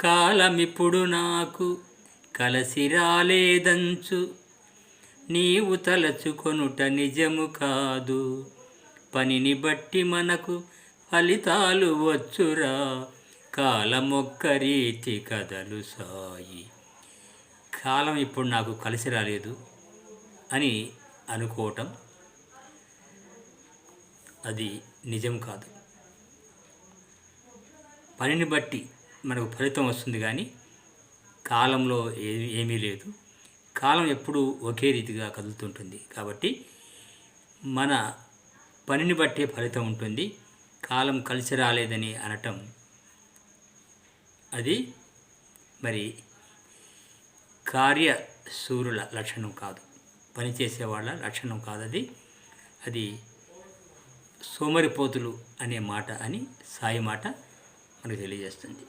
కాలమిప్పుడు నాకు కలసి రాలేదంచు నీవు తలచుకొనుట నిజము కాదు. పనిని బట్టి మనకు ఫలితాలు వచ్చురా. కాలమొక్క రీతి కథలు సాయి. కాలం ఇప్పుడు నాకు కలిసి రాలేదు అని అనుకోవటం అది నిజం కాదు. పనిని బట్టి మనకు ఫలితం వస్తుంది కానీ కాలంలో ఏమీ ఏమీ లేదు. కాలం ఎప్పుడూ ఒకే రీతిగా కదులుతుంటుంది కాబట్టి మన పనిని బట్టే ఫలితం ఉంటుంది. కాలం కలిసి రాలేదని అనటం అది మరి కార్య సూర్యుల లక్షణం కాదు. పనిచేసేవాళ్ళ లక్షణం కాదు అది. అది సోమరిపోతులు అనే మాట అని సాయి మాట మనకు తెలియజేస్తుంది.